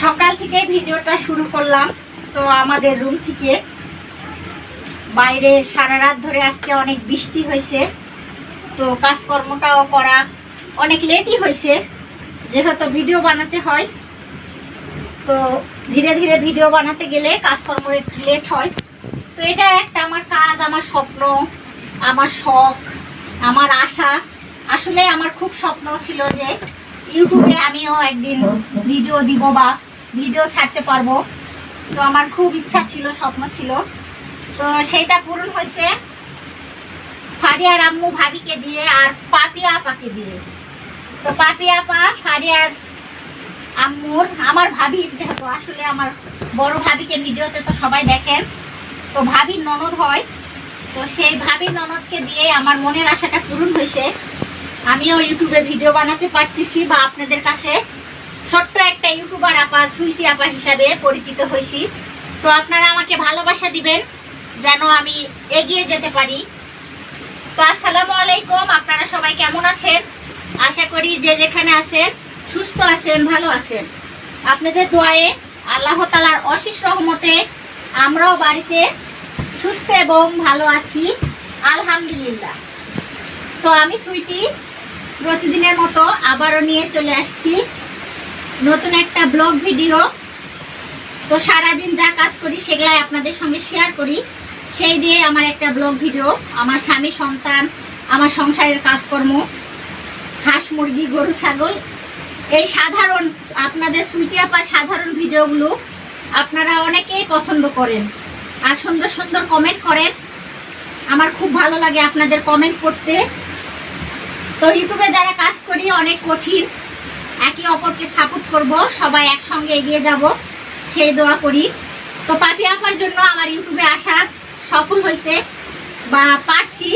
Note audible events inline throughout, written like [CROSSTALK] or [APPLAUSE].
সকাল থেকে ভিডিওটা শুরু করলাম তো আমাদের রুম থেকে। বাইরে সারা রাত ধরে আজকে অনেক বৃষ্টি হয়েছে। তো কাজকর্মটাও করা অনেক লেটই হয়েছে, যেহেতু ভিডিও বানাতে হয়। তো ধীরে ধীরে ভিডিও বানাতে গেলে কাজকর্ম একটু লেট হয়। তো এটা একটা আমার কাজ, আমার স্বপ্ন, আমার শখ, আমার আশা। আসলে আমার খুব স্বপ্ন ছিল যে ইউটিউবে আমিও একদিন ভিডিও দিব বা ভিডিও ছাড়তে পারব। তো আমার খুব ইচ্ছা ছিল, স্বপ্ন ছিল। তো সেইটা পূরণ হয়েছে ফারিয়ার আম্মু ভাবিকে দিয়ে আর পাপিয়া আপাকে দিয়ে। তো পাপিয়া আপা ফারিয়ার আম্মুর, আমার ভাবির যেহেতু আসলে আমার বড় ভাবিকে ভিডিওতে তো সবাই দেখেন, তো ভাবির ননদ হয়। তো সেই ভাবির ননদকে দিয়ে আমার মনের আশাটা পূরণ হয়েছে। আমিও ইউটিউবে ভিডিও বানাতে পারতেছি বা আপনাদের কাছে ছোট্ট একটা ইউটিউবার আপা ছুইটি আপা হিসাবে পরিচিত হয়েছি। তো আপনারা আমাকে ভালোবাসা দিবেন, যেন আমি এগিয়ে যেতে পারি। তো আসসালামু আলাইকুম, আপনারা সবাই কেমন আছেন? আশা করি যে যেখানে আছেন, সুস্থ আছেন, ভালো আছেন। আপনাদের দোয়ায়ে আল্লাহ তালার অশেষ রহমতে আমরাও বাড়িতে সুস্থ এবং ভালো আছি, আলহামদুলিল্লাহ। তো আমি সুইটি প্রতিদিনের মতো আবারও নিয়ে চলে আসছি। নতুন একটা ব্লগ ভিডিও। তো সারাদিন যা কাজ করি, সেগুলাই আপনাদের সঙ্গে শেয়ার করি। সেই দিয়ে আমার একটা ব্লগ ভিডিও। আমার স্বামী, সন্তান, আমার সংসারের কাজকর্ম, হাঁস, মুরগি, গরু, ছাগল। এই সাধারণ, আপনাদের সুইটি আপার সাধারণ ভিডিওগুলো আপনারা অনেকেই পছন্দ করেন। আর সুন্দর সুন্দর কমেন্ট করেন। আমার খুব ভালো লাগে আপনাদের কমেন্ট করতে। তো ইউটিউবে যারা কাজ করি, অনেক কঠিন। একে অপরকে সাপোর্ট করব, সবাই একসঙ্গে এগিয়ে যাব, সেই দোয়া করি। তো পাপি আপার জন্য আমার ইউটিউবে আসা সফল হয়েছে, বা পারছি,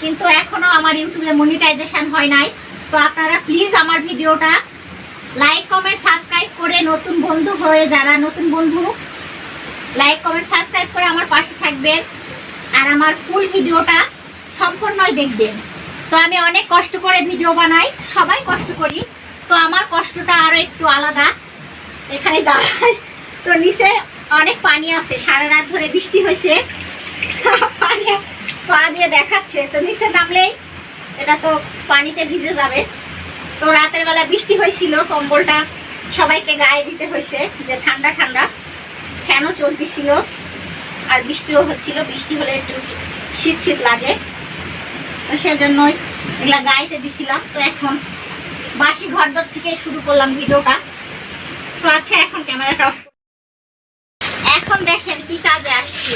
কিন্তু এখনও আমার ইউটিউবে মনিটাইজেশন হয় নাই। তো আপনারা প্লিজ আমার ভিডিওটা লাইক কমেন্ট সাবস্ক্রাইব করে নতুন বন্ধু হয়ে যারা নতুন বন্ধু লাইক কমেন্ট সাবস্ক্রাইব করে আমার পাশে থাকবেন। আর আমার ফুল ভিডিওটা সম্পূর্ণই দেখবেন। তো আমি অনেক কষ্ট করে ভিডিও বানাই, সবাই কষ্ট করি। তো আমার কষ্টটা আরও একটু আলাদা। এখানে দাঁড়াই। তো নিচে অনেক পানি আছে, সারা রাত ধরে বৃষ্টি হয়েছে। পানি, পা দিয়ে দেখাচ্ছে। তো নিচে নামলেই এটা তো পানিতে ভিজে যাবে। তো রাতের বেলা বৃষ্টি হয়েছিল, কম্বলটা সবাইকে গায়ে দিতে হয়েছে, যে ঠান্ডা ঠান্ডা। ফ্যানও চলতেছিল। আর বৃষ্টিও হচ্ছিল। বৃষ্টি হলে একটু শীত শীত লাগে। তো সেজন্যই এগুলা গাইতে দিছিলাম। তো এখন বাসি ঘরদর থেকে শুরু করলাম ভিডিওটা। তো আচ্ছা এখন ক্যামেরাটা এখন দেখেন কি কাজে আসছি।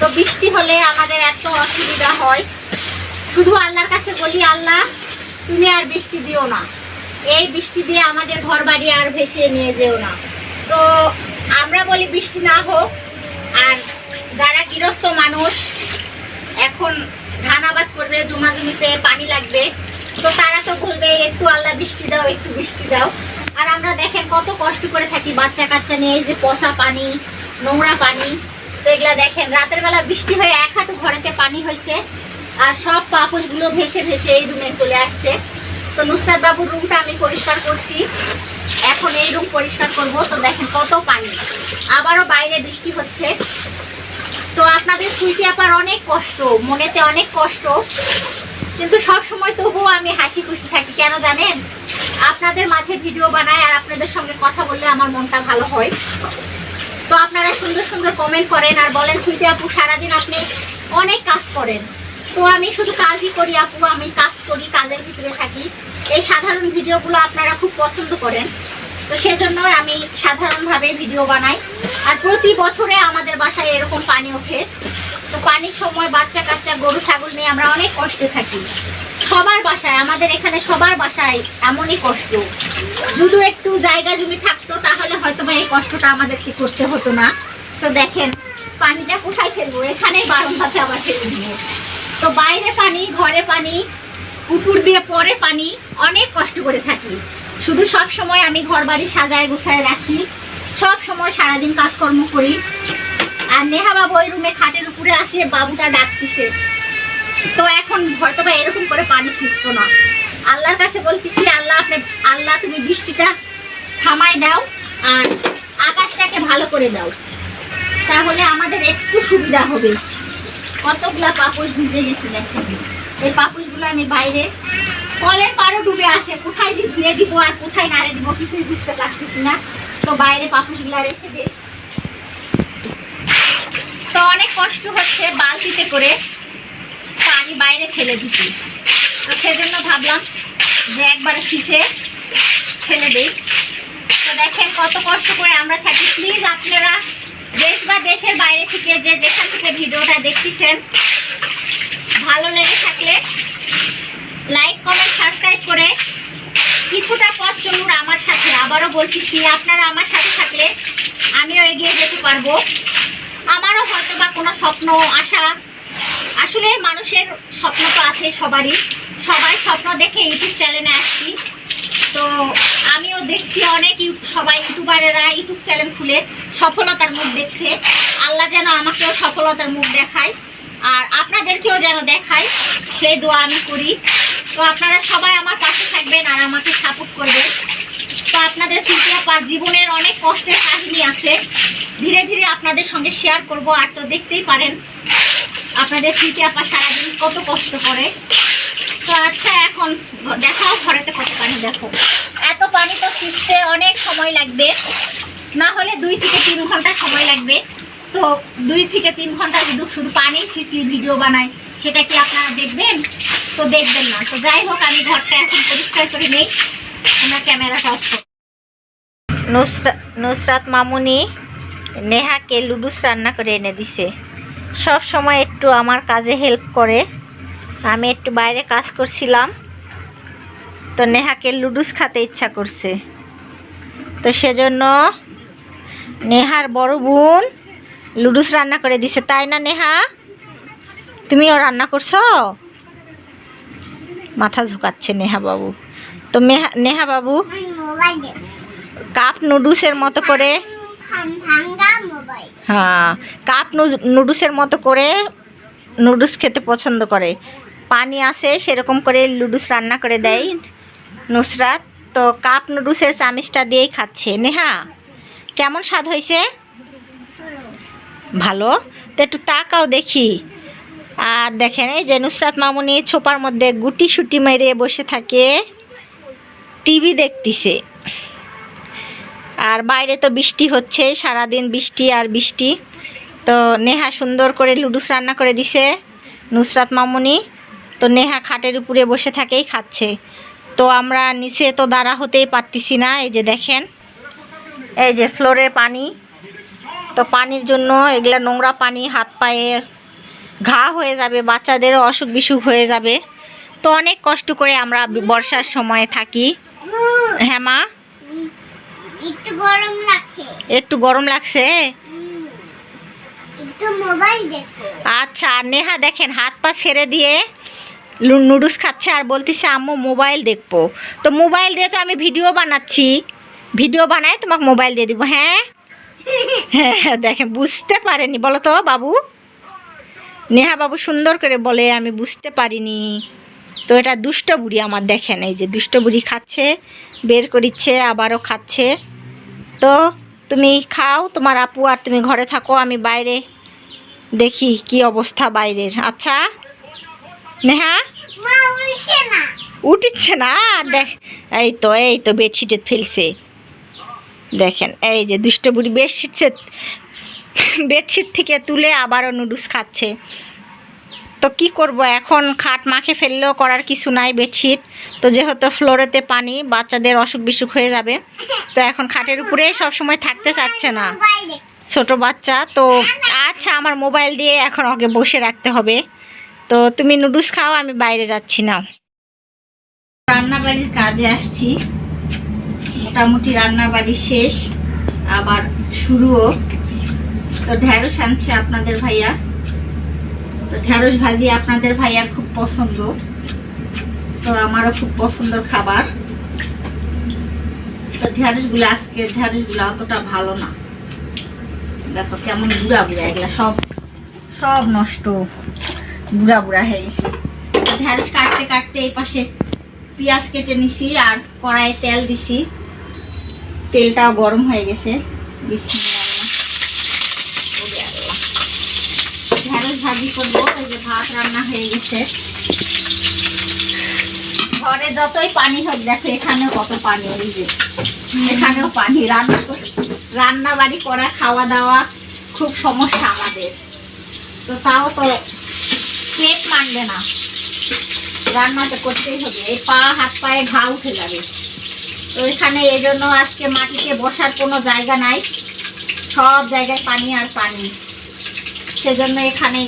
তো বৃষ্টি হলে আমাদের এত অসুবিধা হয়। শুধু আল্লাহর কাছে বলি, আল্লাহ, তুমি আর বৃষ্টি দিও না। এই বৃষ্টি দিয়ে আমাদের ঘর বাড়ি আর ভেসে নিয়ে যেও না। তো আমরা বলি বৃষ্টি না হোক, আর যারা গৃহস্থ মানুষ, এখন ধান আবাদ করবে, জমা জমিতে পানি লাগবে। তো তারা তো বলবে, একটু আল্লাহ বৃষ্টি দাও, একটু বৃষ্টি দাও। আর আমরা দেখেন কত কষ্ট করে থাকি বাচ্চা কাচ্চা নিয়ে, এই যে পচা পানি, নোংরা পানি। তো এগুলা দেখেন, রাতের বেলা বৃষ্টি হয়ে এক হাঁটু ঘরেতে পানি হয়েছে আর সব পাপোশগুলো ভেসে ভেসে এই রুমে চলে আসছে। তো নুসরাত বাবুর রুমটা আমি পরিষ্কার করছি। এখন এই রুম পরিষ্কার করব। তো দেখেন কত পানি। আবারও বাইরে বৃষ্টি হচ্ছে। তো আপনাদের সুইটি আপার অনেক কষ্ট, মনেতে অনেক কষ্ট। কিন্তু সব সময় তবুও আমি হাসি খুশি থাকি, কেন জানেন? আপনাদের মাঝে ভিডিও বানাই আর আপনাদের সঙ্গে কথা বললে আমার মনটা ভালো হয়। তো আপনারা সুন্দর সুন্দর কমেন্ট করেন আর বলেন, সুইটি আপু, সারাদিন আপনি অনেক কাজ করেন। তো আমি শুধু কাজই করি আপু, আমি কাজ করি, কাজের ভিতরে থাকি। এই সাধারণ ভিডিওগুলো আপনারা খুব পছন্দ করেন। তো সেজন্য আমি সাধারণভাবে ভিডিও বানাই। আর প্রতি বছরে আমাদের বাসায় এরকম পানি ওঠে। তো পানির সময় বাচ্চা কাচ্চা, গরু, ছাগল নিয়ে আমরা অনেক কষ্টে থাকি। সবার বাসায়, আমাদের এখানে সবার বাসায় এমনই কষ্ট। যদি একটু জায়গা জমি থাকতো, তাহলে হয়তো বা এই কষ্টটা আমাদেরকে করতে হতো না। তো দেখেন, পানিটা কোথায় ফেলব? এখানেই বারংবাতে আবার ফেলে দিব। তো বাইরে পানি, ঘরে পানি উপর দিয়ে পরে পানি, অনেক কষ্ট করে থাকি। শুধু সব সময় আমি ঘর বাড়ি সাজায় গুছায় রাখি, সব সময় সারাদিন কাজকর্ম করি। আর নেহা বাবু ওই রুমে খাটের উপরে আসে বাবুটা ডাকতেছে। তো এখন হয়তো বা এরকম করে পানি ছিসবো না। আল্লাহর কাছে বলতেছি, আল্লাহ আপনি, আল্লাহ তুমি বৃষ্টিটা থামাই দাও আর আকাশটাকে ভালো করে দাও। তাহলে আমাদের একটু সুবিধা হবে। কতগুলা পাপোশ ভিজে গেছে দেখেন। এই পাপোশগুলো আমি বাইরে কলের পাড়ও ডুবে আছে। কোথায় যে ধুয়ে দিব আর কোথায় নাড়ে দিব কিছুই বুঝতে পারতেছি না। তো বাইরে পাপোশগুলো রেখে দিই তো অনেক কষ্ট হচ্ছে বালতিতে করে। পানি বাইরে ফেলে দিচ্ছি তো সেজন্য ভাবলাম যে একবারে শীতে ফেলে দিই। তো দেখেন কত কষ্ট করে আমরা থাকি। প্লিজ আপনারা দেশ বা দেশের বাইরে থেকে যে যেখান থেকে ভিডিওটা দেখতেছেন, ভালো লেগে থাকলে লাইক কমেন্ট সাবস্ক্রাইব করে কিছুটা পথ চলুন আমার সাথে। আবারও বলতেছি, আপনারা আমার সাথে থাকলে আমিও এগিয়ে যেতে পারব। আমারও হয়তো বা কোনো স্বপ্ন, আশা। আসলে মানুষের স্বপ্ন তো আছে সবারই। সবাই স্বপ্ন দেখে ইউটিউব চ্যানেলে আসছি। তো আমিও দেখছি অনেক সবাই ইউটিউবারেরা ইউটিউব চ্যানেল খুলে সফলতার মুখ দেখছে। আল্লাহ যেন আমাকেও সফলতার মুখ দেখায়। আর আপনাদেরকেও যেন দেখায়, সেই দোয়া আমি করি। তো আপনারা সবাই আমার পাশে থাকবেন আর আমাকে সাপোর্ট করবেন। তো আপনাদের আপার জীবনের অনেক কষ্টের কাহিনী আছে। ধীরে ধীরে আপনাদের সঙ্গে শেয়ার করব। আর তো দেখতেই পারেন, আপনাদের স্মৃতি আপা সারাদিন কত কষ্ট করে। তো আচ্ছা এখন দেখাও, ঘরেতে কত পানি দেখো। এত পানি তো সিঁচতে অনেক সময় লাগবে। না হলে দুই থেকে তিন ঘণ্টা সময় লাগবে। তো দুই থেকে তিন ঘণ্টা শুধু শুধু পানি সিসি ভিডিও বানায়। সেটা কি আপনারা দেখবেন? তো দেখবেন না। তো যাই হোক, আমি ঘরটা এখন পরিষ্কার করে নেই। আমরা ক্যামেরাটা অফ নুসরাত মামুনি নেহাকে লুডুস রান্না করে এনে দিছে। সব সময় একটু আমার কাজে হেল্প করে। আমি একটু বাইরে কাজ করছিলাম। তো নেহাকে লুডুস খাতে ইচ্ছা করছে। তো সেজন্য নেহার বড় বোন লুডুস রান্না করে দিছে। তাই না নেহা? তুমিও রান্না করছ? মাথা ঝুঁকাচ্ছে নেহা বাবু। তো মেহা, নেহা বাবু, কাপ নুডলসের মতো করে হ্যাঁ কাপ নুডলসের মতো করে নুডলস খেতে পছন্দ করে। পানি আসে, সেরকম করে লুডুস রান্না করে দেয় নুসরাত। তো কাপ নুডলসের চামিচটা দিয়েই খাচ্ছে। নেহা, কেমন স্বাদ হয়েছে? ভালো। তো একটু তাকাও দেখি। আর দেখেন, এই যে নুসরাত মামুনি ছোপার মধ্যে গুটি সুটি মেরে বসে থাকে। টিভি দেখতিছে। আর বাইরে তো বৃষ্টি হচ্ছে, সারাদিন বৃষ্টি আর বৃষ্টি। তো নেহা সুন্দর করে লুডুস রান্না করে দিছে নুসরাত মামুনি। তো নেহা খাটের উপরে বসে থাকেই খাচ্ছে। তো আমরা নিচে তো দাঁড়া হতেই পারতেছি না, এই যে দেখেন। এই যে ফ্লোরে পানি। তো পানির জন্য এগুলা নোংরা পানি হাত পায়ে ঘা হয়ে যাবে বাচ্চাদেরও অসুখ বিসুখ হয়ে যাবে। তো অনেক কষ্ট করে আমরা বর্ষার সময় থাকি। হ্যাঁ মা? একটু গরম লাগছে। একটু গরম লাগছে? আচ্ছা আর নেহা দেখেন হাত পা ছেড়ে দিয়ে নুডলস খাচ্ছে আর বলতেছে আম্মু মোবাইল দেখব। তো মোবাইল দিয়ে তো আমি ভিডিও বানাচ্ছি। ভিডিও বানাই তোমাকে মোবাইল দিয়ে দিব হ্যাঁ? [LAUGHS] হ্যাঁ হ্যাঁ, দেখেন বুঝতে পারেনি বলো তো বাবু। নেহা বাবু সুন্দর করে বলে আমি বুঝতে পারিনি। তো এটা দুষ্ট বুড়ি আমার দেখেন এই যে দুষ্ট বুড়ি খাচ্ছে বের করিচ্ছে আবারও খাচ্ছে। তো তুমি খাও তোমার আপু আর তুমি ঘরে থাকো আমি বাইরে দেখি কি অবস্থা বাইরের। আচ্ছা নেহা? মা উঠছে না। উঠিচ্ছে না? আর দেখ এই তো এই তো বেডশিটে ফেলছে। দেখেন এই যে দুষ্ট বুড়ি বেডশিট বেডশিট থেকে তুলে আবারও নুডলস খাচ্ছে। তো কি করব? এখন খাট মাখে ফেললেও করার কিছু নাই বেডশিট। তো যেহেতু ফ্লোরেতে পানি, বাচ্চাদের অসুখ বিসুখ হয়ে যাবে। তো এখন খাটের উপরে সব সময় থাকতে চাচ্ছে না। ছোট বাচ্চা, তো আচ্ছা আমার মোবাইল দিয়ে এখন ওকে বসে রাখতে হবে। তো তুমি নুডলস খাও, আমি বাইরে যাচ্ছি না। রান্নাবাড়ির কাজে আসছি। মোটামুটি রান্নাবাড়ি শেষ, আবার শুরুও। তো ঢ্যাঁড়স আনছে আপনাদের ভাইয়া। তো ঢ্যাঁড়স ভাজি আপনাদের ভাইয়ার খুব পছন্দ। তো আমারও খুব পছন্দের খাবার। তো ঢ্যাঁড়সগুলো আজকে ঢ্যাঁড়সগুলো অতটা ভালো না। দেখো কেমন বুড়া বুড়া এগুলা সব সব নষ্ট। বুড়া বুড়া হয়ে গেছে। ঢ্যাঁড়স কাটতে কাটতে এই পাশে পেঁয়াজ কেটে নিছি আর কড়াইয়ে তেল দিছি। তেলটাও গরম হয়ে গেছে। বিসমিল্লাহ ওরে আল্লাহ। ঢেঁড়স ভাজি করব, এই যে ভাত রান্না হয়ে গেছে। ঘরে যতই পানি হোক, দেখো এখানেও কত পানি ওই যে এখানেও পানি। রান্না রান্না বাড়ি করা খাওয়া দাওয়া খুব সমস্যা আমাদের। তো তাও তো পেট মানবে না। রান্না তো করতেই হবে। এই পা, হাত, পায়ে ঘা উঠে যাবে। তো এখানে এই জন্য আজকে মাটিতে বসার কোনো জায়গা নাই। সব জায়গায় পানি আর পানি। সেজন্য এখানে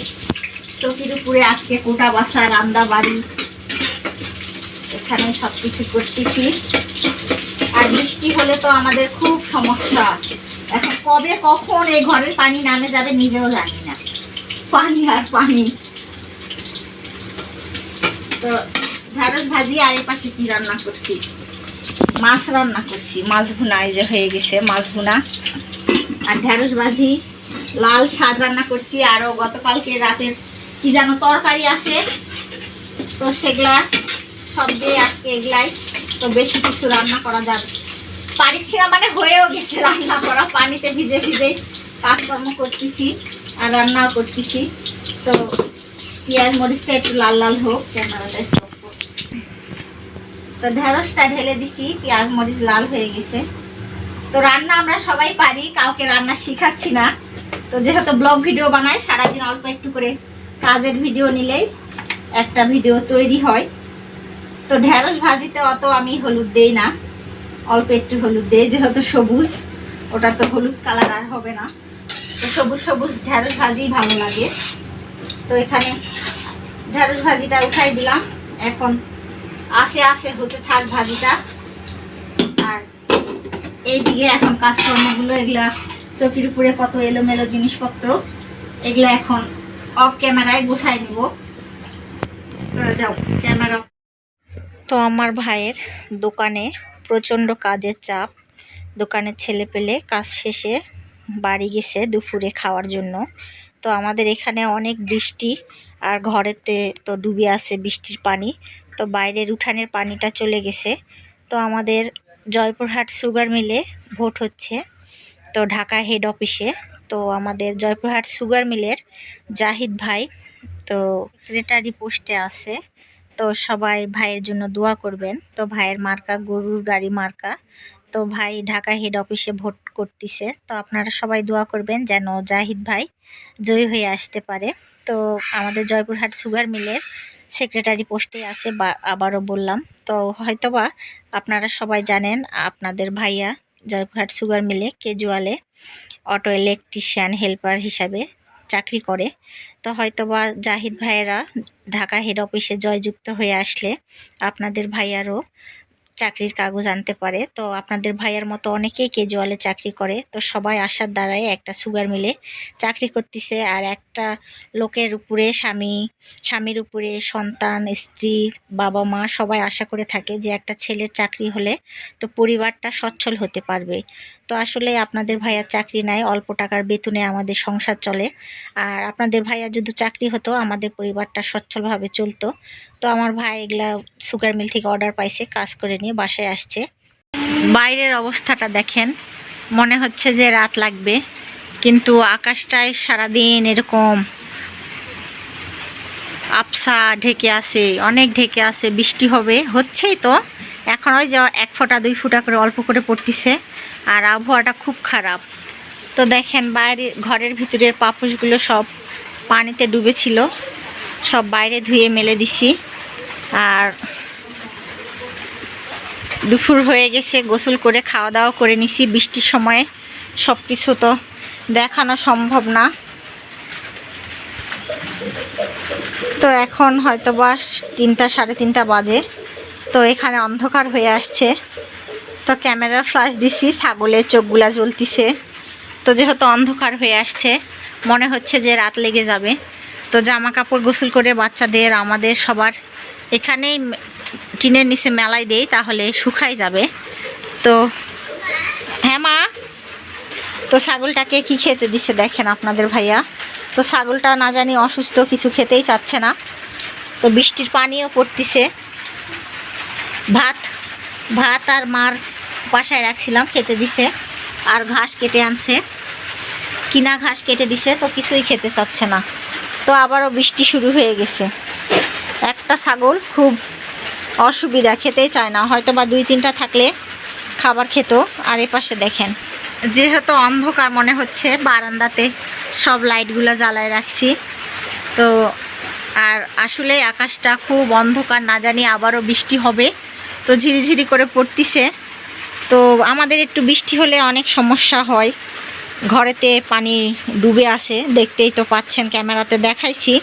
চকির উপরে আজকে কোটা বাসা রান্না বাড়ি, এখানে সব কিছু করতেছি। আর বৃষ্টি হলে তো আমাদের খুব সমস্যা। এখন কবে কখন এই ঘরের পানি নামে যাবে নিজেও জানি না। পানি আর পানি। তো ঢেঁড়স ভাজি আর এর পাশে কি রান্না করছি? মাছ রান্না করছি। মাছ ভুনা এই যে হয়ে গেছে, মাছ ভুনা। আর ঢেঁড়স ভাজি লাল শাক রান্না করছি আরও গতকালকে রাতের কি যেন তরকারি আছে। তো সেগুলা সব দিয়ে আজকে এগুলাই। তো বেশি কিছু রান্না করা যাবে। পারিছি না মানে হয়েও গেছে রান্না করা, পানিতে ভিজে ভিজে কাজকর্ম করতেছি আর রান্নাও করতেছি। তো পেঁয়াজ মরিচটা একটু লাল লাল হোক, ক্যামেরাটা তো ঢেঁড়সটা ঢেলে দিছি, পেঁয়াজ মরিচ লাল হয়ে গেছে। তো রান্না আমরা সবাই পারি, কাউকে রান্না শিখাচ্ছি না। তো যেহেতু ব্লগ ভিডিও বানাই, সারাদিন অল্প একটু করে কাজের ভিডিও নিলেই একটা ভিডিও তৈরি হয়। তো ঢেঁড়স ভাজিতে অত আমি হলুদ দেই না, অল্প একটু হলুদ দেই, যেহেতু সবুজ, ওটা তো হলুদ কালার আর হবে না। তো সবুজ সবুজ ঢেঁড়স ভাজি ভালো লাগে। তো এখানে ঢেঁড়স ভাজিটা উঠাই দিলাম। এখন আসে আসে হতে থাক ভাজিটা। আর এইদিকে এখন কাজকর্মগুলো এগুলা চকির উপরে কত এলোমেলো জিনিসপত্র, এগুলা এখন অফ ক্যামেরায় গোছাই নিব। ক্যামেরা তো আমার ভাইয়ের দোকানে প্রচণ্ড কাজের চাপ। দোকানের ছেলে পেলে কাজ শেষে বাড়ি গেছে দুপুরে খাওয়ার জন্য। তো আমাদের এখানে অনেক বৃষ্টি, আর ঘরেতে তো ডুবে আছে বৃষ্টির পানি। তো বাইরের উঠানের পানিটা চলে গেছে। তো আমাদের জয়পুরহাট সুগার মিলে ভোট হচ্ছে। তো ঢাকা হেড অফিসে তো আমাদের জয়পুরহাট সুগার মিলের জাহিদ ভাই, তো সেক্রেটারি পোস্টে আছে। তো সবাই ভাইয়ের জন্য দোয়া করবেন। তো ভাইয়ের মার্কা, গরুর গাড়ি মার্কা। তো ভাই ঢাকা হেড অফিসে ভোট করতেছে। তো আপনারা সবাই দোয়া করবেন যেন জাহিদ ভাই জয়ী হয়ে আসতে পারে। তো আমাদের জয়পুরহাট সুগার মিলের সেক্রেটারি পোস্টে আছে বা আবারও বললাম। তো হয়তোবা আপনারা সবাই জানেন, আপনাদের ভাইয়া জয়পুরহাট সুগার মিলে কেজুয়ালে অটো ইলেকট্রিশিয়ান হেল্পার হিসাবে চাকরি করে। তো হয়তোবা জাহিদ ভাইয়েরা ঢাকা হেড অফিসে জয়যুক্ত হয়ে আসলে আপনাদের ভাইয়ারও চাকরির কাগজ আনতে পারে। তো আপনাদের ভাইয়ার মতো অনেকেই কেজুয়ালে চাকরি করে। তো সবাই আসার দ্বারাই একটা সুগার মিলে চাকরি করতেছে। আর একটা লোকের উপরে স্বামী, স্বামীর উপরে সন্তান, স্ত্রী, বাবা মা সবাই আশা করে থাকে যে একটা ছেলের চাকরি হলে তো পরিবারটা সচ্ছল হতে পারবে। তো আসলে আপনাদের ভাইয়ার চাকরি নাই, অল্প টাকার বেতনে আমাদের সংসার চলে। আর আপনাদের ভাইয়া যদি চাকরি হতো, আমাদের পরিবারটা সচ্ছলভাবে চলতো। তো আমার ভাই এগুলা সুগার মিল থেকে অর্ডার পাইছে, কাজ করে নিয়ে বাসায় আসছে। বাইরের অবস্থাটা দেখেন, মনে হচ্ছে যে রাত লাগবে, কিন্তু আকাশটায় সারাদিন এরকম আবসা ঢেকে আছে, অনেক ঢেকে আছে, বৃষ্টি হবে, হচ্ছেই তো। এখন ওই যে এক ফোঁটা, দুই ফোঁটা করে অল্প করে পড়তিছে। আর আবহাওয়াটা খুব খারাপ। তো দেখেন বাইরে, ঘরের ভিতরের পাপোশগুলো সব পানিতে ডুবেছিল। সব বাইরে ধুয়ে মেলে দিছি। আর দুপুর হয়ে গেছে, গোসল করে খাওয়া দাওয়া করে নিছি। বৃষ্টির সময়ে সব কিছু তো দেখানো সম্ভব না। তো এখন হয়তো বা তিনটা, সাড়ে তিনটা বাজে। তো এখানে অন্ধকার হয়ে আসছে। তো ক্যামেরার ফ্লাশ দিছি, ছাগলের চোখগুলা জ্বলতিছে। তো যেহেতু অন্ধকার হয়ে আসছে, মনে হচ্ছে যে রাত লেগে যাবে। তো জামা কাপড় গোসল করে বাচ্চাদের, আমাদের সবার এখানেই টিনের নিচে মেলায় দেই, তাহলে শুকাই যাবে। তো হ্যাঁ মা? তো ছাগলটাকে কি খেতে দিছে দেখেন আপনাদের ভাইয়া? তো ছাগলটা না জানি অসুস্থ, কিছু খেতেই চাচ্ছে না। তো বৃষ্টির পানিও পড়তিছে। ভাত ভাত আর মার বাসায় রাখছিলাম, খেতে দিছে। আর ঘাস কেটে আনছে। কিনা ঘাস কেটে দিছে, তো কিছুই খেতে চাচ্ছে না। তো আবারও বৃষ্টি শুরু হয়ে গেছে। একটা ছাগল খুব অসুবিধা, খেতেই চায় না। হয়তো বা দুই তিনটা থাকলে খাবার খেত। আর এ পাশে দেখেন, যেহেতু অন্ধকার মনে হচ্ছে, বারান্দাতে সব লাইটগুলো জ্বালায় রাখছি। তো আর আসলে আকাশটা খুব অন্ধকার, না জানি আবারও বৃষ্টি হবে। তো ঝিরিঝিরি করে পড়তিছে। তো আমাদের একটু বৃষ্টি হলে অনেক সমস্যা হয়। ঘরেতে পানি ডুবে আছে, দেখতেই তো পাচ্ছেন, ক্যামেরাতে দেখাইছি।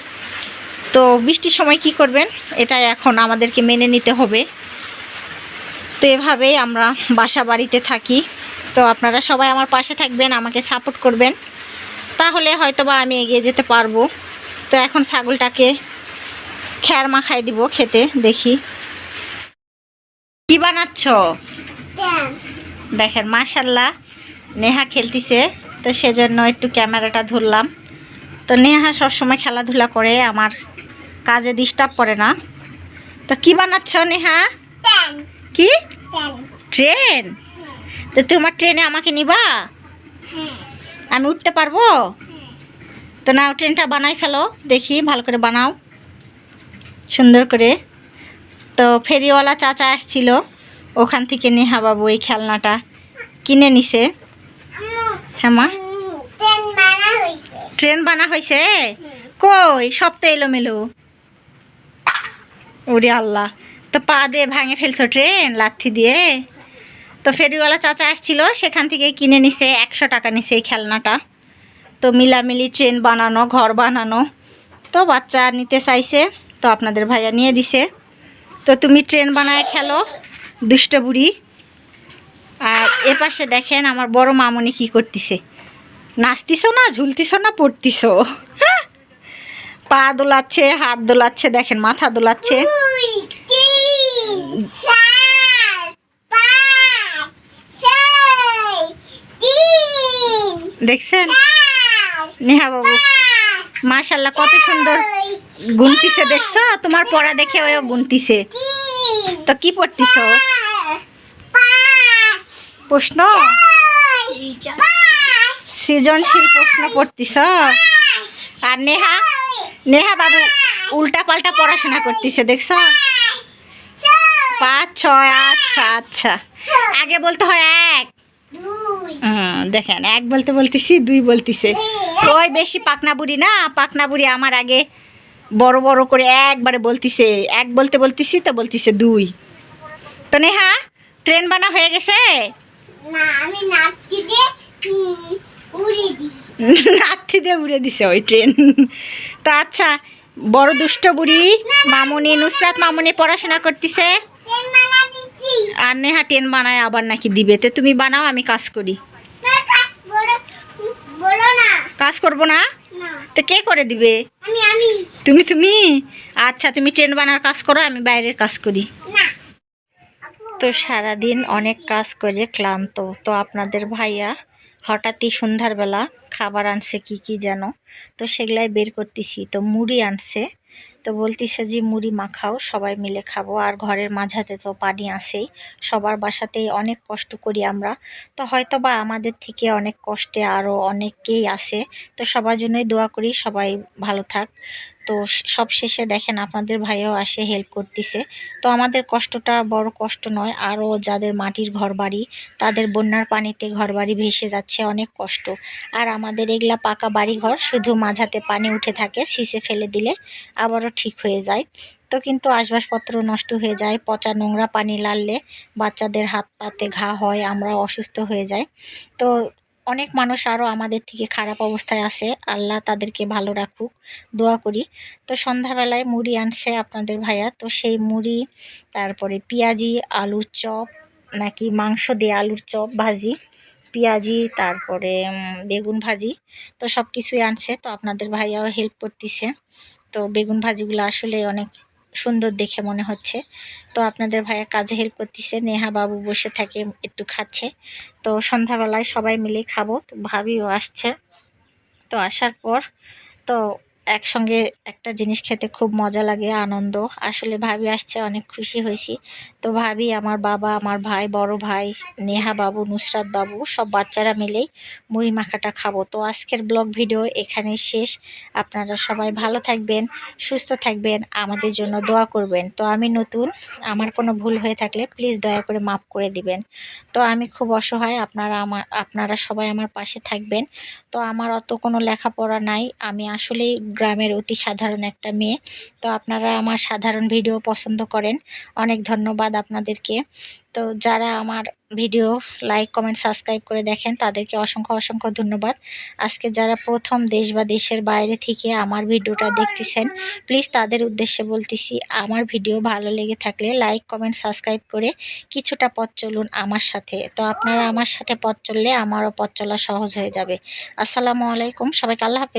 তো বৃষ্টির সময় কি করবেন? এটা এখন আমাদেরকে মেনে নিতে হবে। তো এভাবেই আমরা বাসা বাড়িতে থাকি। তো আপনারা সবাই আমার পাশে থাকবেন, আমাকে সাপোর্ট করবেন। তাহলে হয়তোবা আমি এগিয়ে যেতে পারব। তো এখন ছাগলটাকে খ্যার মাখাই দিব খেতে, দেখি। কি বানাচ্ছ? দেখেন মাশাল্লাহ নেহা খেলতিছে তো সেজন্য একটু ক্যামেরাটা ধরলাম। তো নেহা সবসময় খেলাধুলা করে আমার কাজে ডিস্টার্ব করে না। তো কি বানাচ্ছ নেহা? কি? ট্রেন তো তোমার ট্রেনে আমাকে নিবা? হ্যাঁ। আমি উঠতে পারব? তো না ট্রেনটা বানাই ফেলো দেখি ভালো করে বানাও। সুন্দর করে। তো ফেরিওয়ালা চাচা আসছিল। ওখান থেকে নেহা বাবু এই খেলনাটা কিনে নিছে। হ্যাঁ মা। ট্রেন বানা হয়েছে কই? সব তো এলোমেলো। ওরে আল্লাহ। তো পা দিয়ে ভাঙে ফেলছো ট্রেন লাথি দিয়ে? তো ফেরিওয়ালা চাচা আসছিল, সেখান থেকে কিনে নিছে, একশো টাকা নিছে এই খেলনাটা। তো মিলামিলি ট্রেন বানানো, ঘর বানানো। তো বাচ্চা নিতে চাইছে, তো আপনাদের ভাইয়া নিয়ে দিছে। তো তুমি ট্রেন বানায় খেলো দুষ্ট বুড়ি। আর এ পাশে দেখেন আমার বড় মামনি কি করতেছে। নাচতিস না ঝুলতিস না পড়তিস পা দোলাচ্ছে হাত দোলাচ্ছে দেখেন মাথা দোলাচ্ছে। দেখছেন? নেহা বাবু মাশাল্লাহ কত সুন্দর। গুনতিছে দেখছ? তোমার পড়া দেখে ওও গুনতিছে। তো কি পাঁচ প্রশ্ন? সৃজনশীল প্রশ্ন পড়তিস আর নেহা? নেহা বাবু উল্টা পাল্টা পড়াশোনা করতেছে, দেখছ? পাঁচ, ছয় আচ্ছা আচ্ছা। আগে বলতে হয় এক। দেখেন, এক বলতে বলতেছি, দুই বলতিছে। ওই বেশি পাকনা বুড়ি না? পাকনা বুড়ি আমার আগে বড় বড় করে একবারে বলতিছে এক বলতে বলতেছি তো বলতিছে দুই। তো নেহা ট্রেন বানা হয়ে গেছে? না আমি নাচতে দিয়ে উড়ে রাত্রি [LAUGHS] দিয়ে উড়ে দিছে ওই ট্রেন। তো আচ্ছা বড় দুষ্ট বুড়ি মামুনি নুসরাত মামুনি পড়াশোনা করতেছে? আর নেহা ট্রেন বানায় আবার নাকি দিবে। তো তুমি বানাও আমি কাজ করি। কাজ করব না? তো কে করে দিবে? তুমি তুমি? আচ্ছা তুমি ট্রেন বানার কাজ করো আমি বাইরের কাজ করি। তো সারাদিন অনেক কাজ করে ক্লান্ত। তো আপনাদের ভাইয়া হঠাৎই সন্ধ্যারবেলা খাবার আনছে কি কি যেন। তো সেগুলাই বের করতেছি। তো মুড়ি আনছে। তো বলতেছে যে, মুড়ি মাখাও, সবাই মিলে খাব। আর ঘরের মাঝাতে তো পানি আসেই সবার বাসাতেই অনেক কষ্ট করি আমরা। তো হয়তো বা আমাদের থেকে অনেক কষ্টে আরও অনেকেই আছে, তো সবার জন্যই দোয়া করি, সবাই ভালো থাক। তো সব শেষে দেখেন আপনাদের ভাইয়াও আসে হেল্প করতেছে। তো আমাদের কষ্টটা বড় কষ্ট নয়, আরও যাদের মাটির ঘর বাড়ি তাদের বন্যার পানিতে ঘর বাড়ি ভেসে যাচ্ছে অনেক কষ্ট। আর আমাদের এগুলা পাকা বাড়ি ঘর শুধু মাঝাতে পানি উঠে থাকে শীষে ফেলে দিলে আবারও ঠিক হয়ে যায়। তো কিন্তু আসবাবপত্র নষ্ট হয়ে যায়, পচা নোংরা পানি লাগলে বাচ্চাদের হাত পাতে ঘা হয়, আমরা অসুস্থ হয়ে যাই। তো অনেক মানুষ আরও আমাদের থেকে খারাপ অবস্থায় আছে। আল্লাহ তাদেরকে ভালো রাখুক। দোয়া করি। তো সন্ধ্যাবেলায় মুড়ি আনছে আপনাদের ভাইয়া। তো সেই মুড়ি, তারপরে পেঁয়াজি, আলুর চপ, নাকি মাংস দিয়ে আলুর চপ ভাজি, পেঁয়াজি, তারপরে বেগুন ভাজি, তো সব কিছুই আনছে। তো আপনাদের ভাইয়াও হেল্প করতেছে। তো বেগুন ভাজিগুলো আসলে অনেক সুন্দর দেখে মনে হচ্ছে। তো আপনাদের ভাইয়া কাজে হেল্প করতেছে, নেহা বাবু বসে থাকে, একটু খাচ্ছে। তো সন্ধ্যাবেলায় সবাই মিলে খাব। তো ভাবিও আসছে। তো আসার পর, তো একসঙ্গে একটা জিনিস খেতে খুব মজা লাগে, আনন্দ। আসলে ভাবি আসছে, অনেক খুশি হয়েছি। তো ভাবি, আমার বাবা, আমার ভাই, বড় ভাই, নেহা বাবু, নুসরাত বাবু, সব বাচ্চারা মিলেই মুড়ি মাখাটা খাব। তো আজকের ব্লগ ভিডিও এখানে শেষ। আপনারা সবাই ভালো থাকবেন, সুস্থ থাকবেন, আমাদের জন্য দোয়া করবেন। তো আমি নতুন, আমার কোনো ভুল হয়ে থাকলে প্লিজ দয়া করে মাফ করে দিবেন। তো আমি খুব অসহায়, আপনারা আমার আপনারা সবাই আমার পাশে থাকবেন। তো আমার অত কোনো লেখাপড়া নাই, আমি আসলেই গ্রামের অতি সাধারণ একটা মেয়ে। তো আপনারা আমার সাধারণ ভিডিও পছন্দ করেন। অনেক ধন্যবাদ আপনাদেরকে। তো যারা আমার ভিডিও লাইক কমেন্ট সাবস্ক্রাইব করে দেখেন, তাদেরকে অসংখ্য অসংখ্য ধন্যবাদ। আজকে যারা প্রথম দেশ বা দেশের বাইরে থেকে আমার ভিডিওটা দেখতেছেন প্লিজ তাদের উদ্দেশ্যে বলতেছি, আমার ভিডিও ভালো লেগে থাকলে লাইক কমেন্ট সাবস্ক্রাইব করে কিছুটা পথ চলুন আমার সাথে। তো আপনারা আমার সাথে পথ চললে আমারও পথ চলা সহজ হয়ে যাবে। আসসালামু আলাইকুম, সবাইকে আল্লাহ হাফেজ।